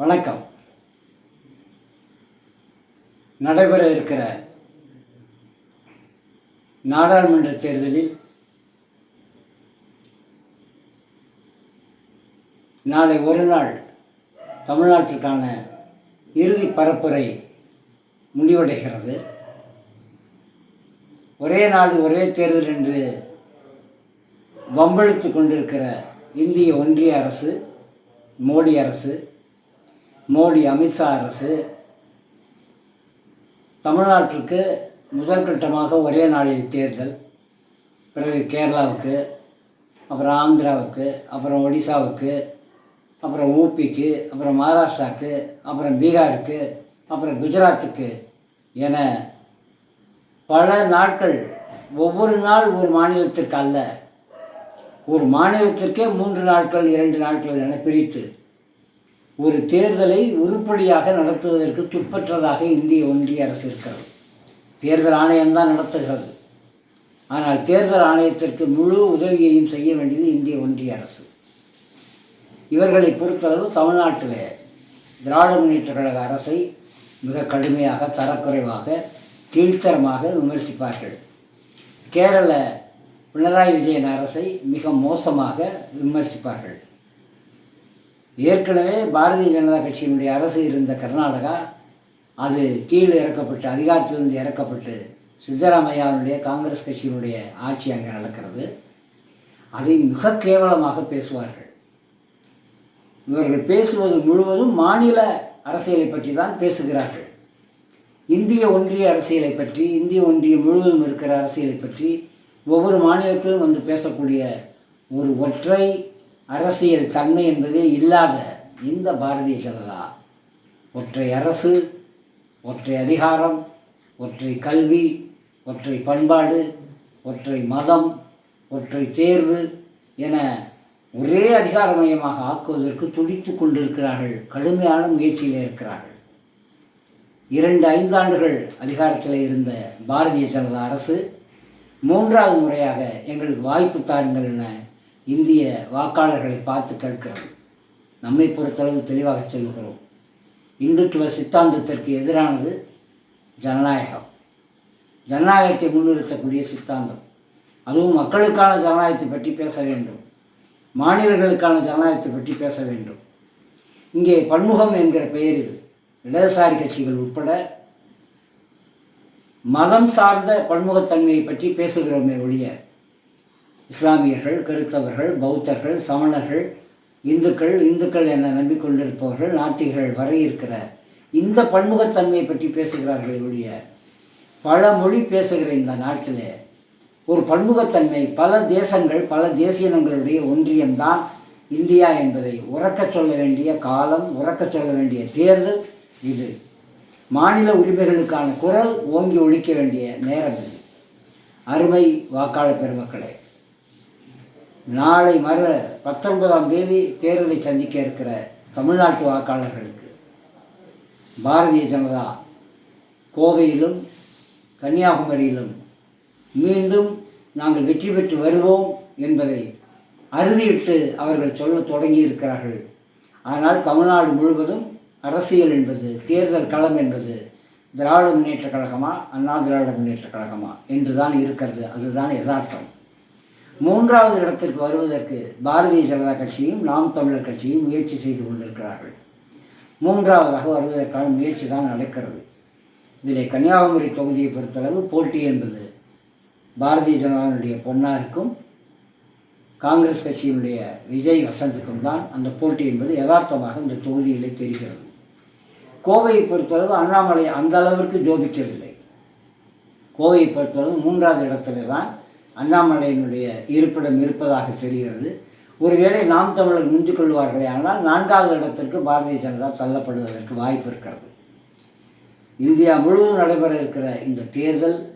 வணக்கம். நடைபெற இருக்கிற நாடாளுமன்ற தேர்தலில் நாளை ஒரு நாள் தமிழ்நாட்டிற்கான இறுதி பரப்புரை முடிவடைகிறது. ஒரே நாடு ஒரே தேர்தல் என்று வம்பளித்து கொண்டிருக்கிற இந்திய ஒன்றிய அரசு மோடி அரசு மோடி அமித்ஷா அரசு தமிழ்நாட்டிற்கு முதல் கட்டமாக ஒரே நாளில் தேர்தல். பிறகு கேரளாவுக்கு அப்புறம் ஆந்திராவுக்கு அப்புறம் ஒடிசாவுக்கு அப்புறம் ஊபிக்கு அப்புறம் மகாராஷ்டிராவுக்கு அப்புறம் பீகாருக்கு அப்புறம் குஜராத்துக்கு என பல நாட்கள் ஒவ்வொரு நாள் ஒரு மாநிலத்திற்கு அல்ல. ஒரு மாநிலத்திற்கே மூன்று நாட்கள் இரண்டு நாட்கள் என பிரித்து ஒரு தேர்தலை உருப்படியாக நடத்துவதற்கு துப்பற்றதாக இந்திய ஒன்றிய அரசு இருக்கிறது. தேர்தல் ஆணையம்தான் நடத்துகிறது. ஆனால் தேர்தல் ஆணையத்திற்கு முழு உதவியையும் செய்ய வேண்டியது இந்திய ஒன்றிய அரசு. இவர்களை பொறுத்தளவு தமிழ்நாட்டில் திராவிட முன்னேற்ற கழக அரசை மிக கடுமையாக தரக்குறைவாக கீழ்த்தரமாக விமர்சிப்பார்கள். கேரள பினராயி விஜயன் அரசை மிக மோசமாக விமர்சிப்பார்கள். ஏற்கனவே பாரதிய ஜனதா கட்சியினுடைய அரசு இருந்த கர்நாடகா அது கீழே இறக்கப்பட்டு அதிகாரத்திலிருந்து இறக்கப்பட்டு சித்தராமையாவுடைய காங்கிரஸ் கட்சியினுடைய ஆட்சி அங்கே நடக்கிறது. அதை மிக கேவலமாக பேசுவார்கள். இவர்கள் பேசுவது முழுவதும் மாநில அரசியலை பற்றி தான் பேசுகிறார்கள். இந்திய ஒன்றிய அரசியலை பற்றி இந்திய ஒன்றியம் முழுவதும் இருக்கிற அரசியலை பற்றி ஒவ்வொரு மாநிலத்திலும் வந்து பேசக்கூடிய ஒரு ஒற்றை அரசியல் தன்மை என்பதே இல்லாத இந்த பாரதிய ஜனதா. ஒற்றை அரசு ஒற்றை அதிகாரம் ஒற்றை கல்வி ஒற்றை பண்பாடு ஒற்றை மதம் ஒற்றை தேர்வு என ஒரே அதிகாரமயமாக ஆக்குவதற்கு துடித்து கொண்டிருக்கிறார்கள் கடுமையான முயற்சியில் இருக்கிறார்கள். இரண்டு ஐந்தாண்டுகள் அதிகாரத்தில் இருந்த பாரதிய ஜனதா அரசு மூன்றாவது முறையாக எங்களுக்கு வாய்ப்பு தாருங்கள் என இந்திய வாக்காளர்களை பார்த்து கேட்கிறது நம்மை பொறுத்தளவு தெளிவாக சொல்லுகிறோம். இந்துத்துவ சித்தாந்தத்திற்கு எதிரானது ஜனநாயகம். ஜனநாயகத்தை முன்னிறுத்தக்கூடிய சித்தாந்தம். அதுவும் மக்களுக்கான ஜனநாயகத்தை பற்றி பேச வேண்டும். மாநிலங்களுக்கான ஜனநாயகத்தை பற்றி பேச வேண்டும். இங்கே பன்முகம் என்கிற பெயரில் இடதுசாரி கட்சிகள் உட்பட மதம் சார்ந்த பன்முகத்தன்மையை பற்றி பேசுகிறோமே ஒழிய இஸ்லாமியர்கள் கிறிஸ்தவர்கள் பௌத்தர்கள் சமணர்கள் இந்துக்கள் இந்துக்கள் என நம்பிக்கொண்டிருப்பவர்கள் நாத்திகர்கள் வரை இருக்கிற இந்த பன்முகத்தன்மையை பற்றி பேசுகிறார்கள் ஒழிய பல மொழி பேசுகிற இந்த நாட்டில் ஒரு பன்முகத்தன்மை பல தேசங்கள் பல தேசியனங்களுடைய ஒன்றியம்தான் இந்தியா என்பதை உறக்க சொல்ல வேண்டிய காலம் உறக்கச் சொல்ல வேண்டிய தேர்தல் இது. மாநில உரிமைகளுக்கான குரல் ஓங்கி ஒழிக்க வேண்டிய நேரம் இது. அருமை வாக்காளர் பெருமக்களே நாளை மறு பத்தொன்பதாம் தேதி தேர்தலை சந்திக்க இருக்கிற தமிழ்நாட்டு வாக்காளர்களுக்கு பாரதிய ஜனதா கோவையிலும் கன்னியாகுமரியிலும் மீண்டும் நாங்கள் வெற்றி பெற்று வருவோம் என்பதை அறுதியிட்டு அவர்கள் சொல்ல தொடங்கி இருக்கிறார்கள். ஆனால் தமிழ்நாடு முழுவதும் அரசியல் என்பது தேர்தல் களம் என்பது திராவிட முன்னேற்ற கழகமா அண்ணா திராவிட முன்னேற்ற கழகமா என்று தான் இருக்கிறது. அதுதான் யதார்த்தம். மூன்றாவது இடத்திற்கு வருவதற்கு பாரதிய ஜனதா கட்சியும் நாம் தமிழர் கட்சியும் முயற்சி செய்து கொண்டிருக்கிறார்கள். மூன்றாவதாக வருவதற்கான முயற்சி தான் நடக்கிறது. இதிலே கன்னியாகுமரி தொகுதியை பொறுத்தளவு போட்டி என்பது பாரதிய ஜனதாவுடைய பொன்னாருக்கும் காங்கிரஸ் கட்சியினுடைய விஜய் வசந்துக்கும் தான் அந்த போட்டி என்பது யதார்த்தமாக இந்த தொகுதியிலே தெரிகிறது. கோவையை பொறுத்தளவு அண்ணாமலை அந்த அளவிற்கு ஜோபிக்கவில்லை. கோவையை பொறுத்தளவு மூன்றாவது இடத்துல தான் அண்ணாமலையினுடைய இருப்பிடம் இருப்பதாக தெரிகிறது. ஒருவேளை நாம் தமிழர் முந்திக் கொள்வார்களே ஆனால் நான்காவது இடத்திற்கு பாரதிய ஜனதா தள்ளப்படுவதற்கு வாய்ப்பு இருக்கிறது. இந்தியா முழுவதும் நடைபெற இருக்கிற இந்த தேர்தல்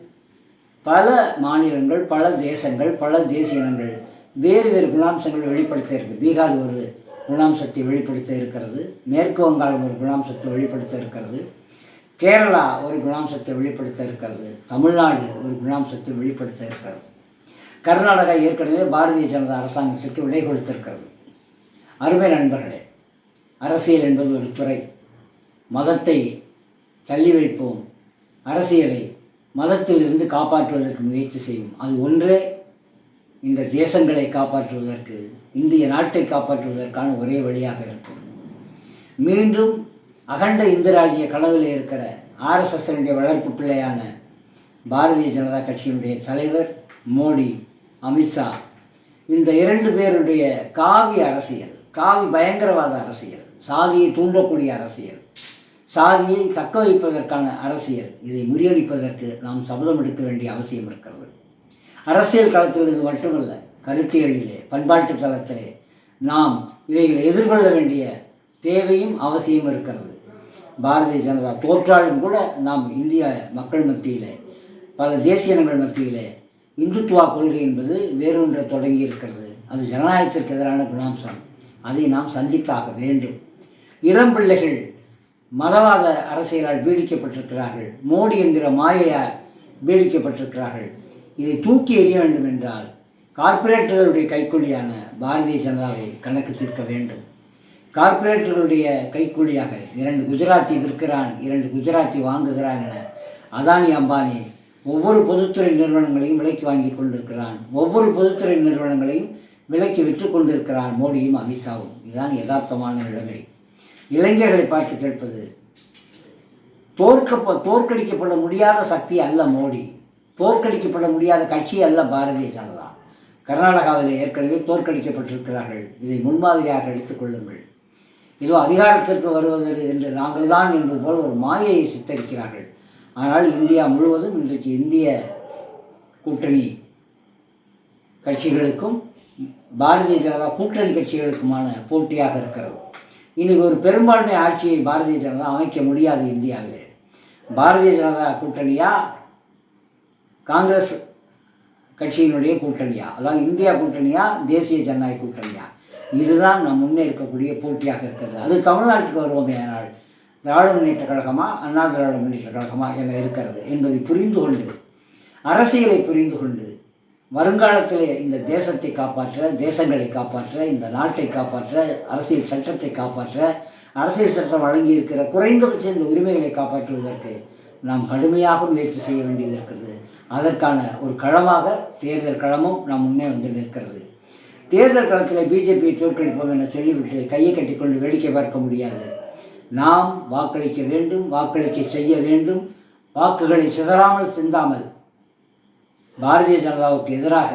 பல மாநிலங்கள் பல தேசங்கள் பல தேசியனங்கள் வேறு வேறு குணாம்சங்களை வெளிப்படுத்த இருக்கு. பீகார் ஒரு குணாம்சத்தை வெளிப்படுத்த இருக்கிறது. மேற்கு வங்காளம் ஒரு குணாம்சத்தை வெளிப்படுத்த இருக்கிறது. கேரளா ஒரு குணாம்சத்தை வெளிப்படுத்த இருக்கிறது. தமிழ்நாடு ஒரு குணாம்சத்தை வெளிப்படுத்த இருக்கிறது. கர்நாடகா ஏற்கனவே பாரதிய ஜனதா அரசாங்கத்திற்கு விடை கொடுத்திருக்கிறது. அருமை நண்பர்களே அரசியல் என்பது ஒரு துறை. மதத்தை தள்ளி வைப்போம். அரசியலை மதத்திலிருந்து காப்பாற்றுவதற்கு முயற்சி செய்வோம். அது ஒன்றே. இந்த தேசங்களை காப்பாற்றுவதற்கு இந்திய நாட்டை காப்பாற்றுவதற்கான ஒரே வழியாக இருக்கும். மீண்டும் அகண்ட இந்திராஜ்ய கனவில் இருக்கிற ஆர்எஸ்எஸ்னுடைய வளர்ப்பு பிள்ளையான பாரதிய ஜனதா கட்சியினுடைய தலைவர் மோடி அமித்ஷா. இந்த இரண்டு பேருடைய காவி அரசியல் காவி பயங்கரவாத அரசியல் சாதியை தூண்டக்கூடிய அரசியல் சாதியை தக்க வைப்பதற்கான அரசியல் இதை முறியடிப்பதற்கு நாம் சபதம் எடுக்க வேண்டிய அவசியம் இருக்கிறது. அரசியல் களத்தில் இது மட்டுமல்ல கருத்தியலிலே பண்பாட்டு தளத்திலே நாம் இவைகளை எதிர்கொள்ள வேண்டிய தேவையும் அவசியம் இருக்கிறது. பாரதிய ஜனதா தோற்றாலும் கூட நாம் இந்திய மக்கள் மத்தியிலே பல தேசிய இனங்கள் மத்தியிலே இந்துத்துவா கொள்கை என்பது வேறொன்றை தொடங்கி இருக்கிறது அது ஜனநாயகத்திற்கு எதிரான குணாம்சம். அதை நாம் சந்தித்தாக வேண்டும். இளம் பிள்ளைகள் மதவாத அரசியலால் பீடிக்கப்பட்டிருக்கிறார்கள். மோடி என்கிற மாயையால் பீடிக்கப்பட்டிருக்கிறார்கள். இதை தூக்கி எறிய வேண்டும் என்றால் கார்ப்பரேட்டுகளுடைய கைக்கூலியான பாரதிய ஜனதாவை கணக்கு தீர்க்க வேண்டும். கார்ப்பரேட்டுகளுடைய கைக்கூலியாக இரண்டு குஜராத்தி விற்கிறான் இரண்டு குஜராத்தி வாங்குகிறான் என அதானி அம்பானி ஒவ்வொரு பொதுத்துறை நிறுவனங்களையும் விலைக்கு வாங்கி கொண்டிருக்கிறான். ஒவ்வொரு பொதுத்துறை நிறுவனங்களையும் விலைக்கு விற்று கொண்டிருக்கிறான் மோடியும் அமித்ஷாவும். இதுதான் யதார்த்தமான நிலைமை. இளைஞர்களை பார்த்து கேட்பது தோற்க தோற்கடிக்கப்பட முடியாத சக்தி அல்ல மோடி. தோற்கடிக்கப்பட முடியாத கட்சி அல்ல பாரதிய ஜனதா. கர்நாடகாவில் ஏற்கனவே தோற்கடிக்கப்பட்டிருக்கிறார்கள். இதை முன்மாதிரியாக எடுத்துக்கொள்ளுங்கள் இதோ அதிகாரத்திற்கு வருவது என்று நாங்கள் தான் என்பது போல் ஒரு மாயையை சித்தரிக்கிறார்கள். ஆனால் இந்தியா முழுவதும் இன்றைக்கு இந்திய கூட்டணி கட்சிகளுக்கும் பாரதிய ஜனதா கூட்டணி கட்சிகளுக்குமான போட்டியாக இருக்கிறது. இனி ஒரு பெரும்பான்மை ஆட்சியை பாரதிய ஜனதா அமைக்க முடியாது இந்தியாவில். பாரதிய ஜனதா கூட்டணியா? காங்கிரஸ் கட்சியினுடைய கூட்டணியா? அதாவது இந்தியா கூட்டணியா? தேசிய ஜனநாயக கூட்டணியா? இதுதான் நம் முன்னே இருக்கக்கூடிய போட்டியாக இருக்கிறது. அது தமிழ்நாட்டுக்கு வருவோமே ஆனால் திராவிட முன்னேற்ற கழகமா அண்ணா திராவிட முன்னேற்ற கழகமா என இருக்கிறது என்பதை புரிந்து கொண்டு அரசியலை புரிந்து கொண்டு வருங்காலத்தில் இந்த தேசத்தை காப்பாற்ற தேசங்களை காப்பாற்ற இந்த நாட்டை காப்பாற்ற அரசியல் சட்டத்தை காப்பாற்ற அரசியல் சட்டம் வழங்கி இருக்கிற குறைந்தபட்ச இந்த உரிமைகளை காப்பாற்றுவதற்கு நாம் கடுமையாக முயற்சி செய்ய வேண்டியது இருக்கிறது. அதற்கான ஒரு களமாக தேர்தல் களமும் நாம் முன்னே வந்து நிற்கிறது. தேர்தல் களத்தில் பிஜேபியை தோற்கடிப்போம் என சொல்லிவிட்டு கையை கட்டிக்கொண்டு வேடிக்கை பார்க்க முடியாது. நாம் வாக்களிக்க வேண்டும் வாக்களிக்க செய்ய வேண்டும். வாக்குகளை சிதறாமல் சிந்தாமல் பாரதிய ஜனதாவுக்கு எதிராக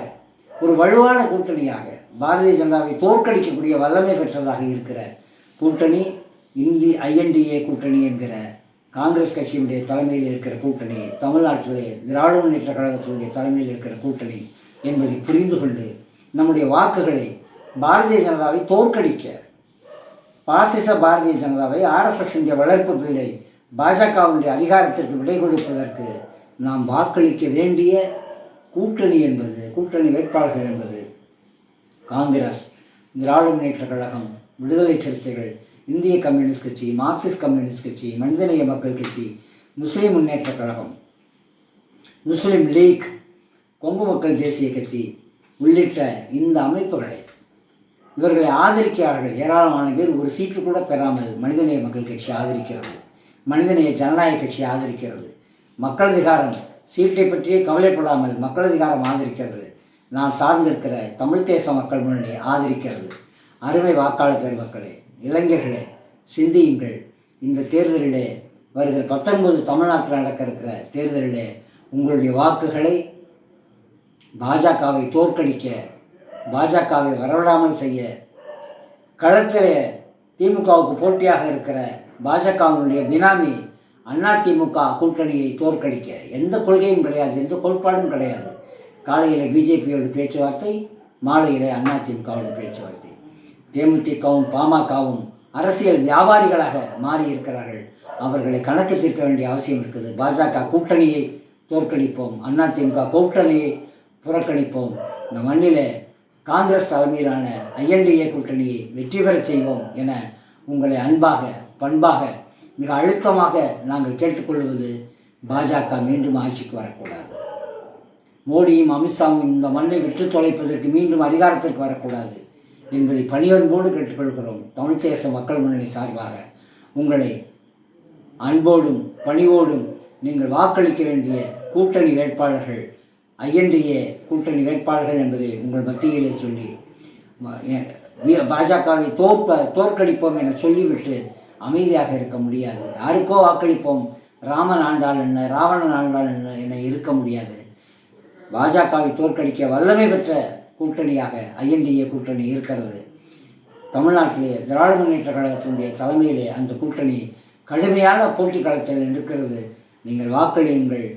ஒரு வலுவான கூட்டணியாக பாரதிய ஜனதாவை தோற்கடிக்கக்கூடிய வல்லமை பெற்றதாக இருக்கிற கூட்டணி இந்தி ஐஎன்டிஏ கூட்டணி என்கிற காங்கிரஸ் கட்சியினுடைய தலைமையில் இருக்கிற கூட்டணி தமிழ்நாட்டிலே திராவிட முன்னேற்ற கழகத்தினுடைய தலைமையில் இருக்கிற கூட்டணி என்பதை புரிந்து கொண்டு நம்முடைய வாக்குகளை பாரதிய ஜனதாவை தோற்கடிக்க பாசிச பாரதிய ஜனதாவை ஆர்எஸ்எஸ் வளர்ப்பு பிள்ளை பாஜகவுடைய அதிகாரத்திற்கு விடை கொடுப்பதற்கு நாம் வாக்களிக்க வேண்டிய கூட்டணி என்பது கூட்டணி வேட்பாளர்கள் என்பது காங்கிரஸ் திராவிட முன்னேற்ற கழகம் விடுதலை சிறுத்தைகள் இந்திய கம்யூனிஸ்ட் கட்சி மார்க்சிஸ்ட் கம்யூனிஸ்ட் கட்சி மனிதநேய மக்கள் கட்சி முஸ்லீம் முன்னேற்ற கழகம் முஸ்லீம் லீக் கொங்கு மக்கள் தேசிய கட்சி உள்ளிட்ட இந்த அமைப்புகளை இவர்களை ஆதரிக்கிறார்கள். ஏராளமான பேர் ஒரு சீட்டு கூட பெறாமல் மனிதநேய மக்கள் கட்சி ஆதரிக்கிறது. மனிதநேய ஜனநாயக கட்சி ஆதரிக்கிறது. மக்கள் அதிகாரம் சீட்டை பற்றியே கவலைப்படாமல் மக்கள் அதிகாரம் ஆதரிக்கிறது. நான் சார்ந்திருக்கிற தமிழ் தேச மக்கள் முன்னணி ஆதரிக்கிறது. அருமை வாக்காளர் பெருமக்களே இளைஞர்களே சிந்தியுங்கள். இந்த தேர்தலிலே வருகிற பத்தொன்பது தமிழ்நாட்டில் நடக்க இருக்கிற தேர்தலிலே உங்களுடைய வாக்குகளை பாஜகவை தோற்கடிக்க பாஜகவை வரவிடாமல் செய்ய களத்திலே திமுகவுக்கு போட்டியாக இருக்கிற பாஜகவினுடைய பினாமி திமுக கூட்டணியை தோற்கடிக்க எந்த கொள்கையும் கிடையாது எந்த கோட்பாடும் கிடையாது. காலையில் பிஜேபியோட பேச்சுவார்த்தை மாலையில் அதிமுகவோட பேச்சுவார்த்தை. தேமுதிகவும் பாமகவும் அரசியல் வியாபாரிகளாக மாறி இருக்கிறார்கள் அவர்களை கணக்கு தீர்க்க வேண்டிய அவசியம் இருக்குது. பாஜக கூட்டணியை தோற்கடிப்போம் அதிமுக கூட்டணியை புறக்கணிப்போம். இந்த மண்ணிலே காங்கிரஸ் தலைமையிலான ஐஎன்டிஏ கூட்டணியை வெற்றி பெறச் செய்வோம் என உங்களை அன்பாக பண்பாக மிக அழுத்தமாக நாங்கள் கேட்டுக்கொள்வது பாஜக மீண்டும் ஆட்சிக்கு வரக்கூடாது. மோடியும் அமித்ஷாவும் இந்த மண்ணை விட்டு தொலைப்பதற்கு மீண்டும் அதிகாரத்திற்கு வரக்கூடாது என்பதை பணியன்போடு கேட்டுக்கொள்கிறோம் தமிழ்த் தேச மக்கள் முன்னணி சார்பாக. உங்களை அன்போடும் பணிவோடும் நீங்கள் வாக்களிக்க வேண்டிய கூட்டணி வேட்பாளர்கள் ஐஎன்டிஏ கூட்டணி வேட்பாளர்கள் என்பதை உங்கள் மத்தியிலே சொல்லி பாஜகவை தோற்ப தோற்கடிப்போம் என சொல்லிவிட்டு அமைதியாக இருக்க முடியாது. யாருக்கோ வாக்களிப்போம். ராமன் ஆண்டாள் என்ன ராவணன் ஆண்டாள் என்ன என இருக்க முடியாது. பாஜகவை தோற்கடிக்க வல்லமை பெற்ற கூட்டணியாக ஐஎன்டிஏ கூட்டணி இருக்கிறது. தமிழ்நாட்டிலே திராவிட முன்னேற்ற கழகத்தினுடைய தலைமையிலே அந்த கூட்டணி கடுமையான போட்டி களத்தில் இருக்கிறது நீங்கள் வாக்களியுங்கள்.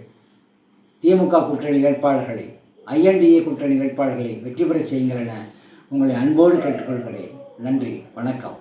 திமுக கூட்டணி வேட்பாளர்களை ஐஎன்டிஏ கூட்டணி வேட்பாளர்களை வெற்றி பெறச் செய்யுங்கள் என உங்களை அன்போடு கேட்டுக்கொள்கிறேன். நன்றி வணக்கம்.